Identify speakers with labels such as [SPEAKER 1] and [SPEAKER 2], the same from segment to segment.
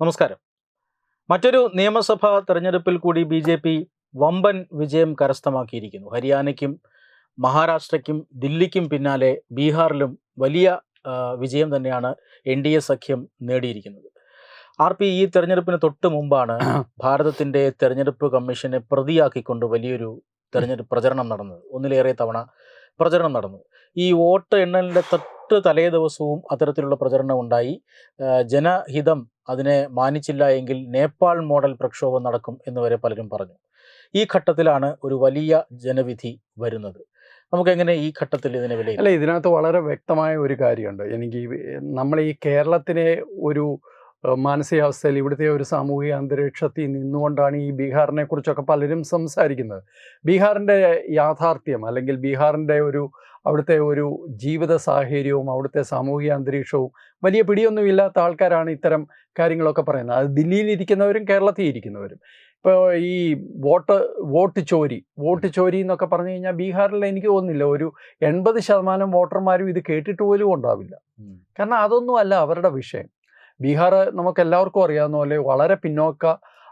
[SPEAKER 1] നമസ്കാരം. മറ്റൊരു നിയമസഭാ തെരഞ്ഞെടുപ്പിൽ കൂടി ബി ജെ പി വമ്പൻ വിജയം കരസ്ഥമാക്കിയിരിക്കുന്നു. ഹരിയാനയ്ക്കും മഹാരാഷ്ട്രയ്ക്കും ദില്ലിക്കും പിന്നാലെ ബീഹാറിലും വലിയ വിജയം തന്നെയാണ് എൻ ഡി എ സഖ്യം നേടിയിരിക്കുന്നത്. ആർ പി ഈ തെരഞ്ഞെടുപ്പിന് തൊട്ട് മുമ്പാണ് ഭാരതത്തിന്റെ തെരഞ്ഞെടുപ്പ് കമ്മീഷനെ പ്രതിയാക്കിക്കൊണ്ട് വലിയൊരു തെരഞ്ഞെടുപ്പ് പ്രചരണം നടന്നത്. ഒന്നിലേറെ തവണ പ്രചരണം നടന്നു ഈ വോട്ട് എണ്ണലിന്റെ തൊട്ട് തലേ ദിവസവും അത്തരത്തിലുള്ള പ്രചരണം ഉണ്ടായി. ജനഹിതം അതിനെ മാനിച്ചില്ല എങ്കിൽ നേപ്പാൾ മോഡൽ പ്രക്ഷോഭം നടക്കും എന്ന് വരെ പലരും പറഞ്ഞു. ഈ ഘട്ടത്തിലാണ് ഒരു വലിയ ജനവിധി വരുന്നത്. നമുക്കെങ്ങനെ ഈ ഘട്ടത്തിൽ ഇതിനെ വില
[SPEAKER 2] അല്ല ഇതിനകത്ത് വളരെ വ്യക്തമായ ഒരു കാര്യമുണ്ട്. എനിക്ക് നമ്മൾ ഈ കേരളത്തിലെ ഒരു മാനസികാവസ്ഥയിൽ ഇവിടുത്തെ ഒരു സാമൂഹിക അന്തരീക്ഷത്തിൽ നിന്നുകൊണ്ടാണ് ഈ ബീഹാറിനെ കുറിച്ചൊക്കെ പലരും സംസാരിക്കുന്നത്. ബീഹാറിന്റെ യാഥാർത്ഥ്യം അല്ലെങ്കിൽ ബീഹാറിന്റെ ഒരു അവിടുത്തെ ഒരു ജീവിത സാഹചര്യവും അവിടുത്തെ സാമൂഹിക അന്തരീക്ഷവും വലിയ പിടിയൊന്നുമില്ലാത്ത ആൾക്കാരാണ് ഇത്തരം കാര്യങ്ങളൊക്കെ പറയുന്നത്. അത് ദില്ലിയിൽ ഇരിക്കുന്നവരും കേരളത്തിൽ ഇരിക്കുന്നവരും. ഇപ്പോൾ ഈ വോട്ട് വോട്ട് ചോരി വോട്ട് ചോരി എന്നൊക്കെ പറഞ്ഞു കഴിഞ്ഞാൽ ബീഹാറിൽ എനിക്ക് തോന്നുന്നില്ല ഒരു എൺപത് ശതമാനം വോട്ടർമാരും ഇത് കേട്ടിട്ട് പോലും ഉണ്ടാവില്ല കാരണം അതൊന്നും അല്ല അവരുടെ വിഷയം. ബീഹാർ നമുക്ക് എല്ലാവർക്കും അറിയാവുന്ന പോലെ വളരെ പിന്നോക്ക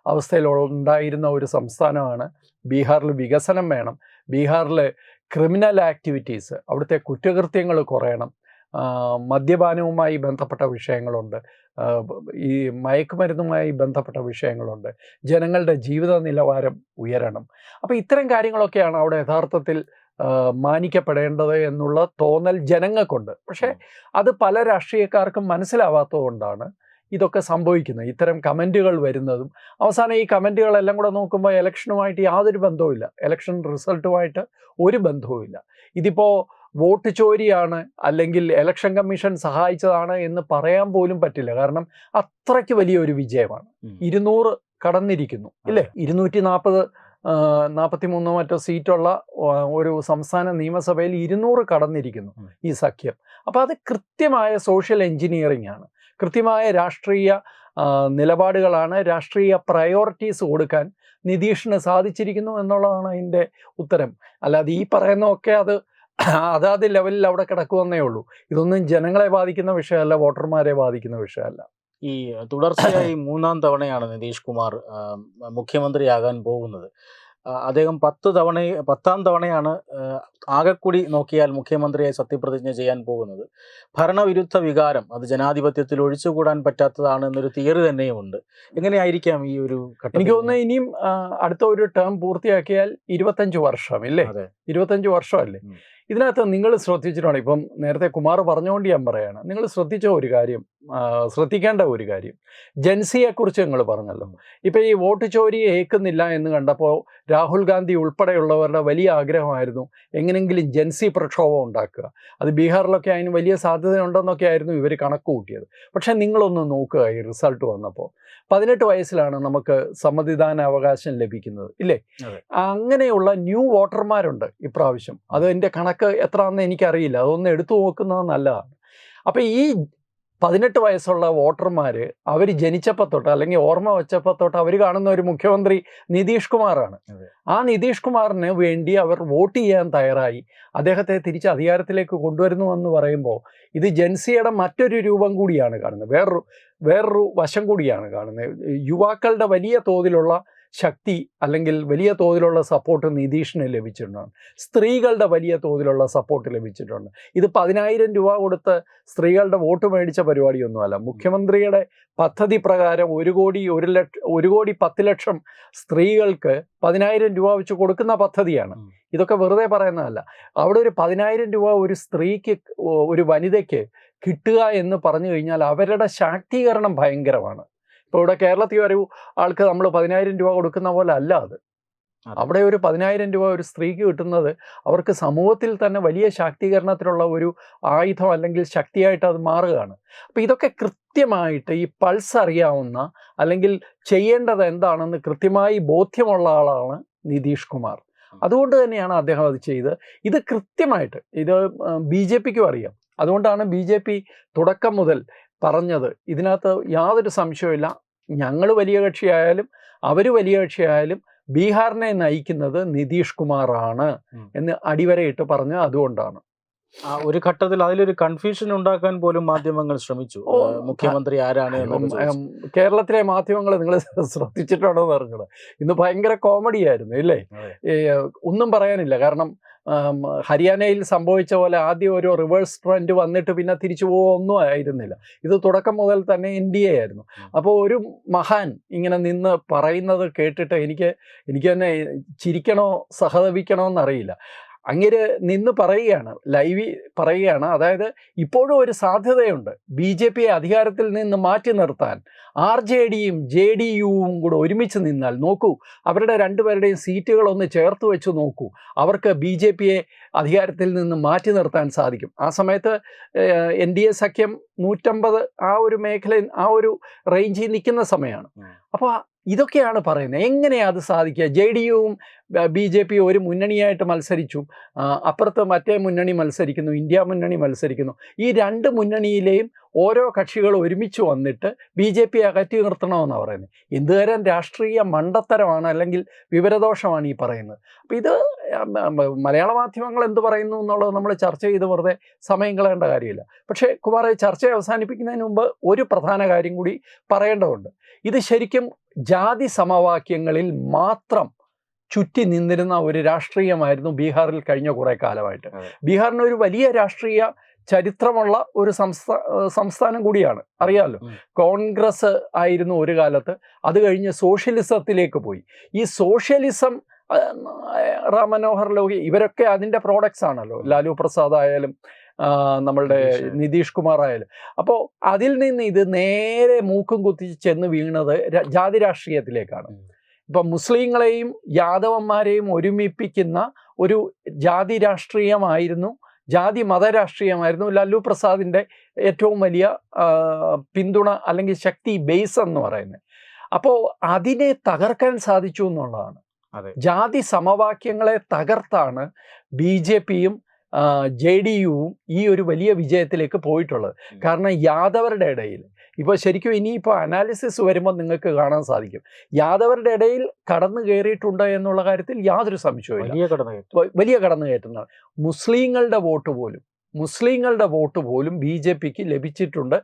[SPEAKER 2] അവസ്ഥയിൽ ഉണ്ടായിരുന്ന ഒരു സംസ്ഥാനമാണ്. ബീഹാറിൽ വികസനം വേണം. ബീഹാറിൽ ക്രിമിനൽ ആക്ടിവിറ്റീസ് അവിടുത്തെ കുറ്റകൃത്യങ്ങൾ കുറയണം. മദ്യപാനവുമായി ബന്ധപ്പെട്ട വിഷയങ്ങളുണ്ട്. ഈ മയക്കുമരുന്നുമായി ബന്ധപ്പെട്ട വിഷയങ്ങളുണ്ട്. ജനങ്ങളുടെ ജീവിത നിലവാരം ഉയരണം. അപ്പോൾ ഇത്തരം കാര്യങ്ങളൊക്കെയാണ് അവിടെ യഥാർത്ഥത്തിൽ മാനിക്കപ്പെടേണ്ടത് എന്നുള്ള തോന്നൽ ജനങ്ങൾക്കുണ്ട്. പക്ഷേ അത് പല രാഷ്ട്രീയക്കാർക്കും മനസ്സിലാവാത്തതുകൊണ്ടാണ് ഇതൊക്കെ സംഭവിക്കുന്നത് ഇത്തരം കമന്റുകൾ വരുന്നതും അവസാനം ഈ കമന്റുകളെല്ലാം കൂടെ നോക്കുമ്പോൾ ഇലക്ഷനുമായിട്ട് യാതൊരു ബന്ധവുമില്ല. ഇലക്ഷൻ റിസൾട്ടുമായിട്ട് ഒരു ബന്ധവുമില്ല. ഇതിപ്പോൾ വോട്ട് ചോരിയാണ് അല്ലെങ്കിൽ ഇലക്ഷൻ കമ്മീഷൻ സഹായിച്ചതാണ് എന്ന് പറയാൻ പോലും പറ്റില്ല. കാരണം അത്രയ്ക്ക് വലിയൊരു വിജയമാണ്. ഇരുന്നൂറ് കടന്നിരിക്കുന്നു. ഇല്ലേ? ഇരുന്നൂറ്റി നാൽപ്പത് നാൽപ്പത്തി മൂന്നോ മറ്റോ സീറ്റുള്ള ഒരു സംസ്ഥാന നിയമസഭയിൽ ഇരുന്നൂറ് കടന്നിരിക്കുന്നു ഈ സഖ്യം. അപ്പോൾ അത് കൃത്യമായ സോഷ്യൽ എഞ്ചിനീയറിംഗ് ആണ്. കൃത്യമായ രാഷ്ട്രീയ നിലപാടുകളാണ് രാഷ്ട്രീയ പ്രയോറിറ്റീസ് കൊടുക്കാൻ നിതീഷിന് സാധിച്ചിരിക്കുന്നു എന്നുള്ളതാണ് അതിന്റെ ഉത്തരം. അല്ലാതെ ഈ പറയുന്നതൊക്കെ അത് അതാത് ലെവലിൽ അവിടെ കിടക്കുമെന്നേ ഉള്ളൂ. ഇതൊന്നും ജനങ്ങളെ ബാധിക്കുന്ന വിഷയമല്ല വോട്ടർമാരെ ബാധിക്കുന്ന വിഷയമല്ല.
[SPEAKER 1] ഈ തുടർച്ചയായി മൂന്നാം തവണയാണ് നിതീഷ് കുമാർ മുഖ്യമന്ത്രിയാകാൻ പോകുന്നത്. അദ്ദേഹം പത്ത് തവണ പത്താം തവണയാണ് ആകെക്കൂടി നോക്കിയാൽ മുഖ്യമന്ത്രിയായി സത്യപ്രതിജ്ഞ ചെയ്യാൻ പോകുന്നത്. ഭരണവിരുദ്ധ വികാരം അത് ജനാധിപത്യത്തിൽ ഒഴിച്ചുകൂടാൻ പറ്റാത്തതാണ് എന്നൊരു തിയറി തന്നെയുമുണ്ട്. എങ്ങനെയായിരിക്കാം ഈ ഒരു ഘട്ടം
[SPEAKER 2] എനിക്ക് തോന്നുന്നത് ഇനിയും അടുത്ത ഒരു ടേം പൂർത്തിയാക്കിയാൽ ഇരുപത്തഞ്ച് വർഷം ഇല്ലേ? ഇരുപത്തഞ്ച് വർഷമല്ലേ. ഇതിനകത്ത് നിങ്ങൾ ശ്രദ്ധിച്ചിട്ടുണ്ട്? ഇപ്പം നേരത്തെ കുമാർ പറഞ്ഞുകൊണ്ട് ഞാൻ പറയാണ്. നിങ്ങൾ ശ്രദ്ധിച്ച ഒരു കാര്യം ശ്രദ്ധിക്കേണ്ട ഒരു കാര്യം. ജൻസിയെക്കുറിച്ച് നിങ്ങൾ പറഞ്ഞല്ലോ. ഇപ്പം ഈ വോട്ട് ചോരി ഏക്കുന്നില്ല എന്ന് കണ്ടപ്പോൾ രാഹുൽ ഗാന്ധി ഉൾപ്പെടെയുള്ളവരുടെ വലിയ ആഗ്രഹമായിരുന്നു എങ്ങനെങ്കിലും ജൻസി പ്രക്ഷോഭം ഉണ്ടാക്കുക. അത് ബീഹാറിലൊക്കെ അതിന് വലിയ സാധ്യതയുണ്ടെന്നൊക്കെ ആയിരുന്നു ഇവർ കണക്ക് കൂട്ടിയത്. പക്ഷേ നിങ്ങളൊന്ന് നോക്കുക ഈ റിസൾട്ട് വന്നപ്പോൾ. പതിനെട്ട് വയസ്സിലാണ് നമുക്ക് സമ്മതിദാന അവകാശം ലഭിക്കുന്നത് ഇല്ലേ. അങ്ങനെയുള്ള ന്യൂ വോട്ടർമാരുണ്ട് ഇപ്രാവശ്യം. അത് എന്റെ കണക്ക് എത്രയാണെന്ന് എനിക്കറിയില്ല. അതൊന്ന് എടുത്തു നോക്കുന്നത് നല്ലതാണ്. അപ്പം ഈ പതിനെട്ട് വയസ്സുള്ള വോട്ടർമാർ അവർ ജനിച്ചപ്പോൾ തൊട്ട് അല്ലെങ്കിൽ ഓർമ്മ വെച്ചപ്പോൾ തൊട്ട് അവർ കാണുന്ന ഒരു മുഖ്യമന്ത്രി നിതീഷ് കുമാറാണ്. ആ നിതീഷ് കുമാറിന് വേണ്ടി അവർ വോട്ട് ചെയ്യാൻ തയ്യാറായി. അദ്ദേഹത്തെ തിരിച്ച് അധികാരത്തിലേക്ക് കൊണ്ടുവരുന്നു എന്ന് പറയുമ്പോൾ ഇത് ജൻസിയുടെ മറ്റൊരു രൂപം കൂടിയാണ് കാണുന്നത്. വേറൊരു വേറൊരു വശം കൂടിയാണ് കാണുന്നത്. യുവാക്കളുടെ വലിയ തോതിലുള്ള ശക്തി അല്ലെങ്കിൽ വലിയ തോതിലുള്ള സപ്പോർട്ട് നിതീഷിന് ലഭിച്ചിട്ടുണ്ട്. സ്ത്രീകളുടെ വലിയ തോതിലുള്ള സപ്പോർട്ട് ലഭിച്ചിട്ടുണ്ട്. ഇത് പതിനായിരം രൂപ കൊടുത്ത് സ്ത്രീകളുടെ വോട്ട് മേടിച്ച പരിപാടിയൊന്നുമല്ല. മുഖ്യമന്ത്രിയുടെ പദ്ധതി പ്രകാരം ഒരു കോടി ഒരു ലക്ഷം ഒരു കോടി പത്ത് ലക്ഷം സ്ത്രീകൾക്ക് പതിനായിരം രൂപ വെച്ച് കൊടുക്കുന്ന പദ്ധതിയാണ്. ഇതൊക്കെ വെറുതെ പറയുന്നതല്ല. അവിടെ ഒരു പതിനായിരം രൂപ ഒരു സ്ത്രീക്ക് ഒരു വനിതയ്ക്ക് കിട്ടുക എന്ന് പറഞ്ഞു കഴിഞ്ഞാൽ അവരുടെ ശാക്തീകരണം ഭയങ്കരമാണ്. ഇപ്പോൾ ഇവിടെ കേരളത്തിൽ ഒരു ആൾക്ക് നമ്മൾ പതിനായിരം രൂപ കൊടുക്കുന്ന പോലെ അല്ല അത്. അവിടെ ഒരു പതിനായിരം രൂപ ഒരു സ്ത്രീക്ക് കിട്ടുന്നത് അവർക്ക് സമൂഹത്തിൽ തന്നെ വലിയ ശാക്തീകരണത്തിനുള്ള ഒരു ആയുധം അല്ലെങ്കിൽ ശക്തിയായിട്ട് അത് മാറുകയാണ്. അപ്പോൾ ഇതൊക്കെ കൃത്യമായിട്ട് ഈ പൾസ് അറിയാവുന്ന അല്ലെങ്കിൽ ചെയ്യേണ്ടത് എന്താണെന്ന് കൃത്യമായി ബോധ്യമുള്ള ആളാണ് നിതീഷ് കുമാർ. അതുകൊണ്ട് തന്നെയാണ് അദ്ദേഹം അത് ചെയ്ത് ഇത് കൃത്യമായിട്ട് ഇത് ബി ജെ പിക്കും അറിയാം. അതുകൊണ്ടാണ് ബി ജെ പി തുടക്കം മുതൽ പറഞ്ഞത്. ഇതിനകത്ത് യാതൊരു സംശയവുമില്ല. ഞങ്ങൾ വലിയ കക്ഷിയായാലും അവർ വലിയ കക്ഷിയായാലും ബീഹാറിനെ നയിക്കുന്നത് നിതീഷ് കുമാറാണ് എന്ന് അടിവരയിട്ട് പറഞ്ഞത് അതുകൊണ്ടാണ്.
[SPEAKER 1] ഒരു ഘട്ടത്തിൽ അതിലൊരു കൺഫ്യൂഷൻ ഉണ്ടാക്കാൻ പോലും മാധ്യമങ്ങൾ ശ്രമിച്ചു. മുഖ്യമന്ത്രി ആരാണ്
[SPEAKER 2] കേരളത്തിലെ മാധ്യമങ്ങൾ നിങ്ങൾ ശ്രദ്ധിച്ചിട്ടാണോ എന്ന് അറിഞ്ഞത് ഇന്ന് ഭയങ്കര കോമഡി ആയിരുന്നു ഇല്ലേ? ഒന്നും പറയാനില്ല കാരണം ഹരിയാനയിൽ സംഭവിച്ച പോലെ ആദ്യം ഒരു റിവേഴ്സ് ട്രെൻഡ് വന്നിട്ട് പിന്നെ തിരിച്ചു പോകുക ഒന്നും ആയിരുന്നില്ല. ഇത് തുടക്കം മുതൽ തന്നെ എൻ ഡി എ ആയിരുന്നു. അപ്പോൾ ഒരു മഹാൻ ഇങ്ങനെ നിന്ന് പറയുന്നത് കേട്ടിട്ട് എനിക്ക് എനിക്ക് തന്നെ ചിരിക്കണോ സഹതപിക്കണോ എന്നറിയില്ല. അങ്ങനെ നിന്ന് പറയുകയാണ് ലൈവ് പറയുകയാണ്. അതായത് ഇപ്പോഴും ഒരു സാധ്യതയുണ്ട്. ബി ജെ പിയെ അധികാരത്തിൽ നിന്ന് മാറ്റി നിർത്താൻ. ആർ ജെ ഡിയും ജെ ഡി യുവും കൂടെ ഒരുമിച്ച് നിന്നാൽ നോക്കൂ അവരുടെ രണ്ടുപേരുടെയും സീറ്റുകളൊന്ന് ചേർത്ത് വെച്ച് നോക്കൂ. അവർക്ക് ബി ജെ പിയെ അധികാരത്തിൽ നിന്ന് മാറ്റി നിർത്താൻ സാധിക്കും. ആ സമയത്ത് എൻ ഡി എ സഖ്യം നൂറ്റമ്പത് ആ ഒരു മേഖലയിൽ ആ ഒരു റേഞ്ചിൽ നിൽക്കുന്ന സമയമാണ്. അപ്പോൾ ഇതൊക്കെയാണ് പറയുന്നത്. എങ്ങനെയാണ് അത് സാധിക്കുക? ജെ ഡി യുവും ബി ജെ പി ഒരു മുന്നണിയായിട്ട് മത്സരിച്ചു. അപ്പുറത്ത് മറ്റേ മുന്നണി മത്സരിക്കുന്നു ഇന്ത്യ മുന്നണി മത്സരിക്കുന്നു. ഈ രണ്ട് മുന്നണിയിലെയും ഓരോ കക്ഷികൾ ഒരുമിച്ച് വന്നിട്ട് ബി ജെ പി അകറ്റി നിർത്തണമെന്നാണ് പറയുന്നത്. എന്തുതരം രാഷ്ട്രീയ മണ്ടത്തരമാണ് അല്ലെങ്കിൽ വിവരദോഷമാണ് ഈ പറയുന്നത്. അപ്പോൾ ഇത് മലയാള മാധ്യമങ്ങൾ എന്ത് പറയുന്നു എന്നുള്ളത് നമ്മൾ ചർച്ച ചെയ്ത് വെറുതെ സമയം കളയേണ്ട കാര്യമില്ല. പക്ഷേ കുമാർ ചർച്ച അവസാനിപ്പിക്കുന്നതിന് മുമ്പ് ഒരു പ്രധാന കാര്യം കൂടി പറയേണ്ടതുണ്ട്. ഇത് ശരിക്കും ജാതി സമവാക്യങ്ങളിൽ മാത്രം ചുറ്റി നിന്നിരുന്ന ഒരു രാഷ്ട്രീയമായിരുന്നു ബീഹാറിൽ കഴിഞ്ഞ കുറേ കാലമായിട്ട്. ബീഹാറിന് ഒരു വലിയ രാഷ്ട്രീയ ചരിത്രമുള്ള ഒരു സംസ്ഥാ സംസ്ഥാനം കൂടിയാണ്. അറിയാമല്ലോ? കോൺഗ്രസ് ആയിരുന്നു ഒരു കാലത്ത്. അത് കഴിഞ്ഞ് സോഷ്യലിസത്തിലേക്ക് പോയി. ഈ സോഷ്യലിസം റാം മനോഹർ ലോഹി ഇവരൊക്കെ അതിന്റെ പ്രോഡക്ട്സ് ആണല്ലോ ലാലു പ്രസാദ് ആയാലും നമ്മളുടെ
[SPEAKER 1] നിതീഷ്.
[SPEAKER 2] കുമാർ ആയാലും അപ്പോൾ അതിൽ നിന്ന് ഇത് നേരെ മൂക്കും കുത്തി ചെന്ന് വീണത് ജാതി രാഷ്ട്രീയത്തിലേക്കാണ്. ഇപ്പം മുസ്ലിങ്ങളെയും യാദവന്മാരെയും ഒരുമിപ്പിക്കുന്ന ഒരു ജാതി രാഷ്ട്രീയമായിരുന്നു ജാതി മതരാഷ്ട്രീയമായിരുന്നു ലല്ലു പ്രസാദിന്റെ ഏറ്റവും വലിയ പിന്തുണ അല്ലെങ്കിൽ ശക്തി ബേസ് എന്ന് പറയുന്നത് അപ്പോൾ അതിനെ തകർക്കാൻ സാധിച്ചു എന്നുള്ളതാണ്. ജാതി സമവാക്യങ്ങളെ തകർത്താണ് ബി ജെ പിയും ജെ ഡി യുവും ഈ ഒരു വലിയ വിജയത്തിലേക്ക് പോയിട്ടുള്ളത്. കാരണം യാദവരുടെ ഇടയിൽ ഇപ്പോൾ ശരിക്കും ഇനിയിപ്പോൾ അനാലിസിസ് വരുമ്പോൾ നിങ്ങൾക്ക് കാണാൻ സാധിക്കും. യാദവരുടെ ഇടയിൽ കടന്നു കയറിയിട്ടുണ്ട് എന്നുള്ള കാര്യത്തിൽ യാതൊരു സംശയവും
[SPEAKER 1] വലിയ
[SPEAKER 2] കടന്നു കയറ്റുന്ന മുസ്ലിങ്ങളുടെ വോട്ട് പോലും മുസ്ലിങ്ങളുടെ വോട്ട് പോലും ബി ജെ പിക്ക് ലഭിച്ചിട്ടുണ്ട്.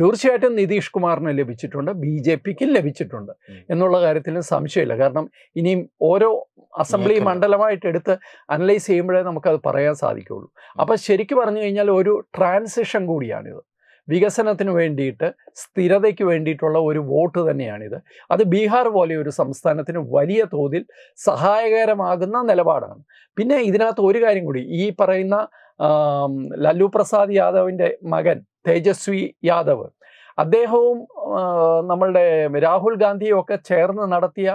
[SPEAKER 2] തീർച്ചയായിട്ടും നിതീഷ് കുമാറിന് ലഭിച്ചിട്ടുണ്ട് ബി ജെ പിക്ക് ലഭിച്ചിട്ടുണ്ട്. എന്നുള്ള കാര്യത്തിലും സംശയമില്ല. കാരണം ഇനിയും ഓരോ അസംബ്ലി മണ്ഡലമായിട്ട് എടുത്ത് അനലൈസ് ചെയ്യുമ്പോഴേ നമുക്കത് പറയാൻ സാധിക്കുകയുള്ളൂ. അപ്പം ശരിക്കും പറഞ്ഞു കഴിഞ്ഞാൽ ഒരു ട്രാൻസിഷൻ കൂടിയാണിത്. വികസനത്തിന് വേണ്ടിയിട്ട് സ്ഥിരതയ്ക്ക് വേണ്ടിയിട്ടുള്ള ഒരു വോട്ട് തന്നെയാണിത്. അത് ബീഹാർ പോലെ ഒരു സംസ്ഥാനത്തിന് വലിയ തോതിൽ സഹായകരമാകുന്ന നിലപാടാണ്. പിന്നെ ഇതിനകത്ത് ഒരു കാര്യം കൂടി ഈ പറയുന്ന ലല്ലു പ്രസാദ് യാദവിന്റെ മകൻ തേജസ്വി യാദവ്. അദ്ദേഹവും നമ്മളുടെ രാഹുൽ ഗാന്ധിയും ഒക്കെ ചേർന്ന് നടത്തിയ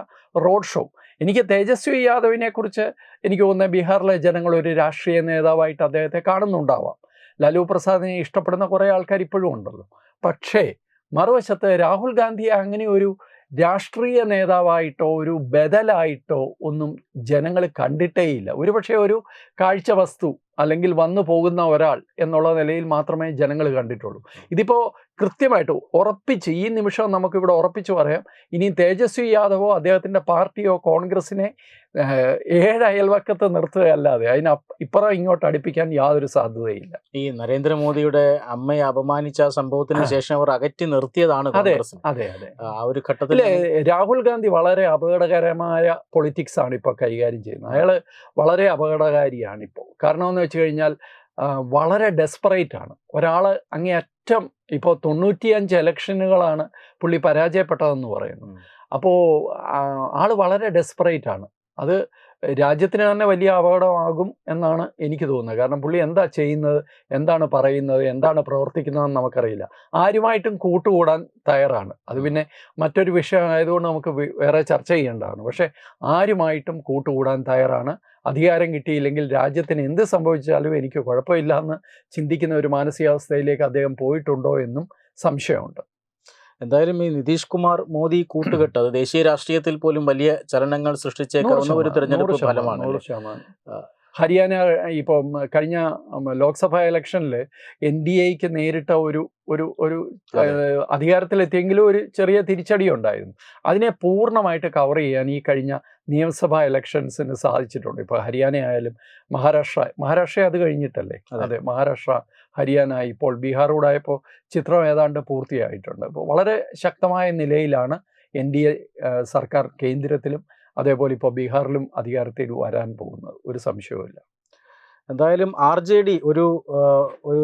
[SPEAKER 2] റോഡ് ഷോ. എനിക്ക് തേജസ്വി യാദവിനെ കുറിച്ച് എനിക്ക് തോന്നുന്നത് ബീഹാറിലെ ജനങ്ങൾ ഒരു രാഷ്ട്രീയ നേതാവായിട്ട് അദ്ദേഹത്തെ കാണുന്നുണ്ടാവാം. ലാലു പ്രസാദിനെ ഇഷ്ടപ്പെടുന്ന കുറേ ആൾക്കാർ ഇപ്പോഴും ഉണ്ടല്ലോ. പക്ഷേ മറുവശത്ത് രാഹുൽ ഗാന്ധിയെ അങ്ങനെ ഒരു രാഷ്ട്രീയ നേതാവായിട്ടോ ഒരു ബദലായിട്ടോ ഒന്നും ജനങ്ങൾ കണ്ടിട്ടേയില്ല. ഒരുപക്ഷെ ഒരു കാഴ്ച വസ്തു അല്ലെങ്കിൽ വന്നു പോകുന്ന ഒരാൾ എന്നുള്ള നിലയിൽ മാത്രമേ ജനങ്ങൾ കണ്ടിട്ടുള്ളൂ. ഇതിപ്പോൾ കൃത്യമായിട്ട് ഉറപ്പിച്ച് ഈ നിമിഷം നമുക്കിവിടെ ഉറപ്പിച്ച് പറയാം ഇനി തേജസ്വി യാദവോ അദ്ദേഹത്തിന്റെ പാർട്ടിയോ കോൺഗ്രസിനെ ഏഴ് അയൽവക്കത്ത് നിർത്തുകയല്ലാതെ അതിന് ഇപ്പുറം ഇങ്ങോട്ട് അടുപ്പിക്കാൻ യാതൊരു സാധ്യതയില്ല.
[SPEAKER 1] ഈ നരേന്ദ്രമോദിയുടെ അമ്മയെ അപമാനിച്ച സംഭവത്തിന് ശേഷം അവർ അകറ്റി നിർത്തിയതാണ്
[SPEAKER 2] അതെ അതെ അതെ.
[SPEAKER 1] ആ ഒരു ഘട്ടത്തിൽ
[SPEAKER 2] രാഹുൽ ഗാന്ധി വളരെ അപകടകരമായ പൊളിറ്റിക്സ് ആണ് ഇപ്പോൾ കൈകാര്യം ചെയ്യുന്നത്. അയാൾ വളരെ അപകടകാരിയാണ് ഇപ്പോൾ കാരണം എന്ന് വെച്ച് കഴിഞ്ഞാൽ വളരെ ഡെസ്പറേറ്റ് ആണ്. ഒരാൾ അങ്ങേയറ്റം ഇപ്പോൾ തൊണ്ണൂറ്റിയഞ്ച് ഇലക്ഷനുകളാണ് പുള്ളി പരാജയപ്പെട്ടതെന്ന് പറയുന്നു. അപ്പോൾ ആൾ വളരെ ഡെസ്പറേറ്റ് ആണ്. അത് രാജ്യത്തിന് തന്നെ വലിയ അപകടമാകും എന്നാണ് എനിക്ക് തോന്നുന്നത്. കാരണം പുള്ളി എന്താ ചെയ്യുന്നത് എന്താണ് പറയുന്നത് എന്താണ് പ്രവർത്തിക്കുന്നതെന്ന് നമുക്കറിയില്ല. ആരുമായിട്ടും കൂട്ടുകൂടാൻ തയ്യാറാണ്. അത് പിന്നെ മറ്റൊരു വിഷയമായതുകൊണ്ട് നമുക്ക് വേറെ ചർച്ച ചെയ്യേണ്ടതാണ്. പക്ഷേ ആരുമായിട്ടും കൂട്ടുകൂടാൻ തയ്യാറാണ് അധികാരം കിട്ടിയില്ലെങ്കിൽ രാജ്യത്തിന് എന്ത് സംഭവിച്ചാലും എനിക്ക് കുഴപ്പമില്ല എന്ന് ചിന്തിക്കുന്ന ഒരു മാനസികാവസ്ഥയിലേക്ക് അദ്ദേഹം പോയിട്ടുണ്ടോ എന്നും സംശയമുണ്ട്.
[SPEAKER 1] എന്തായാലും ഈ നിതീഷ് കുമാർ മോദി കൂട്ടുകെട്ട് അത് ദേശീയ രാഷ്ട്രീയത്തിൽ പോലും വലിയ ചലനങ്ങൾ സൃഷ്ടിച്ചേക്കാവുന്ന ഒരു തിരഞ്ഞെടുപ്പ് ഫലമാണ്
[SPEAKER 2] ഹരിയാന ഇപ്പം കഴിഞ്ഞ ലോക്സഭ ഇലക്ഷനിൽ എൻ ഡി എക്ക് നേരിട്ട ഒരു ഒരു ഒരു അധികാരത്തിലെത്തിയെങ്കിലും ഒരു ചെറിയ തിരിച്ചടി ഉണ്ടായിരുന്നു. അതിനെ പൂർണമായിട്ട് കവർ ചെയ്യാൻ ഈ കഴിഞ്ഞ നിയമസഭാ ഇലക്ഷൻസിന് സാധിച്ചിട്ടുണ്ട്. ഇപ്പോൾ ഹരിയാന ആയാലും മഹാരാഷ്ട്ര മഹാരാഷ്ട്ര അത് കഴിഞ്ഞിട്ടല്ലേ?
[SPEAKER 1] അതെ.
[SPEAKER 2] അതെ മഹാരാഷ്ട്ര ഹരിയാന ഇപ്പോൾ ബീഹാർ കൂടായപ്പോൾ ചിത്രം ഏതാണ്ട് പൂർത്തിയായിട്ടുണ്ട്. അപ്പോൾ വളരെ ശക്തമായ നിലയിലാണ് എൻ ഡി എ സർക്കാർ കേന്ദ്രത്തിലും അതേപോലെ ഇപ്പോൾ ബീഹാറിലും അധികാരത്തിൽ വരാൻ പോകുന്നത് ഒരു സംശയവുമില്ല.
[SPEAKER 1] എന്തായാലും ആർ ജെ ഡി ഒരു ഒരു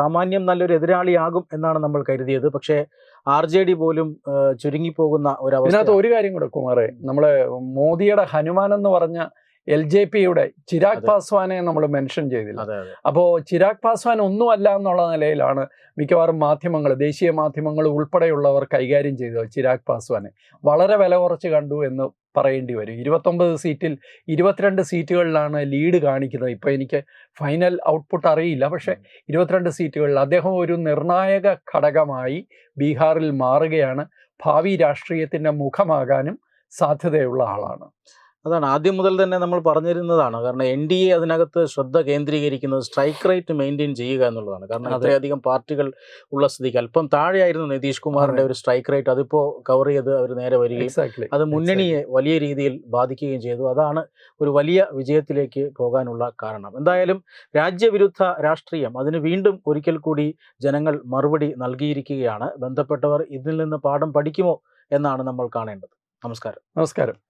[SPEAKER 1] സാമാന്യം നല്ലൊരു എതിരാളിയാകും എന്നാണ് നമ്മൾ കരുതിയത്. പക്ഷേ ആർ ജെ ഡി പോലും ചുരുങ്ങിപ്പോകുന്ന ഒരു അതിനകത്ത്
[SPEAKER 2] ഒരു കാര്യം കൂടെ കുമാറെ നമ്മളെ മോദിയുടെ ഹനുമാൻ എന്ന് പറഞ്ഞ എൽ ജെ പിയുടെ ചിരാഗ് പാസ്വാനെ നമ്മൾ മെൻഷൻ ചെയ്തില്ല. അപ്പോൾ ചിരാഗ് പാസ്വാൻ ഒന്നുമല്ല എന്നുള്ള നിലയിലാണ് മിക്കവാറും മാധ്യമങ്ങൾ ദേശീയ മാധ്യമങ്ങൾ ഉൾപ്പെടെയുള്ളവർ കൈകാര്യം ചെയ്തത് ചിരാഗ് പാസ്വാനെ. വളരെ വില കുറച്ച് കണ്ടു എന്ന് പറയേണ്ടി വരും. ഇരുപത്തൊമ്പത് സീറ്റിൽ ഇരുപത്തിരണ്ട് സീറ്റുകളിലാണ് ലീഡ് കാണിക്കുന്നത്. ഇപ്പോൾ എനിക്ക് ഫൈനൽ ഔട്ട്പുട്ട് അറിയില്ല. പക്ഷേ ഇരുപത്തിരണ്ട് സീറ്റുകളിൽ അദ്ദേഹം ഒരു നിർണായക ഘടകമായി ബീഹാറിൽ മാറുകയാണ്. ഭാവി രാഷ്ട്രീയത്തിന്റെ മുഖമാകാനും സാധ്യതയുള്ള ആളാണ്.
[SPEAKER 1] അതാണ്. ആദ്യം മുതൽ തന്നെ നമ്മൾ പറഞ്ഞിരുന്നതാണ്. കാരണം എൻ ഡി എ അതിനകത്ത് ശ്രദ്ധ കേന്ദ്രീകരിക്കുന്നത് സ്ട്രൈക്ക് റേറ്റ് മെയിന്റെയിൻ ചെയ്യുക എന്നുള്ളതാണ്. കാരണം അത്രയധികം പാർട്ടികൾ ഉള്ള സ്ഥിതിക്ക്. അല്പം താഴെയായിരുന്നു നിതീഷ് കുമാറിന്റെ ഒരു സ്ട്രൈക്ക് റേറ്റ്. അതിപ്പോ കവർ ചെയ്ത് അവർ നേരെ വരികയും അത് മുന്നണിയെ വലിയ രീതിയിൽ ബാധിക്കുകയും ചെയ്തു. അതാണ് ഒരു വലിയ വിജയത്തിലേക്ക് പോകാനുള്ള കാരണം. എന്തായാലും രാജ്യവിരുദ്ധ രാഷ്ട്രീയം അതിന് വീണ്ടും ഒരിക്കൽ കൂടി ജനങ്ങൾ മറുപടി നൽകിയിരിക്കുകയാണ്. ബന്ധപ്പെട്ടവർ ഇതിൽ നിന്ന് പാഠം പഠിക്കുമോ എന്നാണ് നമ്മൾ കാണേണ്ടത്. നമസ്കാരം.
[SPEAKER 2] നമസ്കാരം.